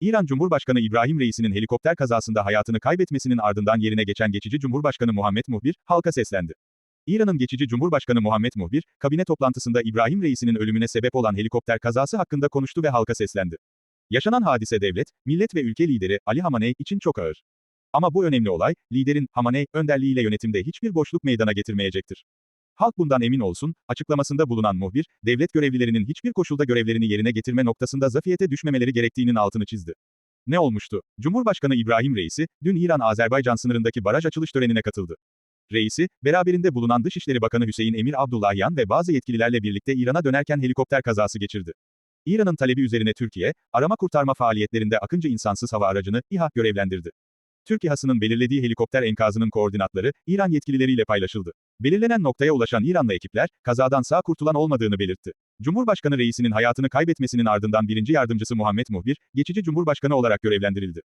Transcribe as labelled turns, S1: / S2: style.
S1: İran Cumhurbaşkanı İbrahim Reisi'nin helikopter kazasında hayatını kaybetmesinin ardından yerine geçen geçici Cumhurbaşkanı Muhammed Muhbir, halka seslendi. İran'ın geçici Cumhurbaşkanı Muhammed Muhbir, kabine toplantısında İbrahim Reisi'nin ölümüne sebep olan helikopter kazası hakkında konuştu ve halka seslendi. Yaşanan hadise devlet, millet ve ülke lideri Ali Hamaney için çok ağır. Ama bu önemli olay, liderin Hamaney önderliğiyle yönetimde hiçbir boşluk meydana getirmeyecektir. Halk bundan emin olsun, açıklamasında bulunan muhbir, devlet görevlilerinin hiçbir koşulda görevlerini yerine getirme noktasında zafiyete düşmemeleri gerektiğinin altını çizdi. Ne olmuştu? Cumhurbaşkanı İbrahim Reisi, dün İran-Azerbaycan sınırındaki baraj açılış törenine katıldı. Reisi, beraberinde bulunan Dışişleri Bakanı Hüseyin Emir Abdullahyan ve bazı yetkililerle birlikte İran'a dönerken helikopter kazası geçirdi. İran'ın talebi üzerine Türkiye, arama kurtarma faaliyetlerinde Akıncı insansız hava aracını İHA görevlendirdi. Türk İHA'sının belirlediği helikopter enkazının koordinatları, İran yetkilileriyle paylaşıldı. Belirlenen noktaya ulaşan İranlı ekipler, kazadan sağ kurtulan olmadığını belirtti. Cumhurbaşkanı reisinin hayatını kaybetmesinin ardından birinci yardımcısı Muhammed Muhbir, geçici cumhurbaşkanı olarak görevlendirildi.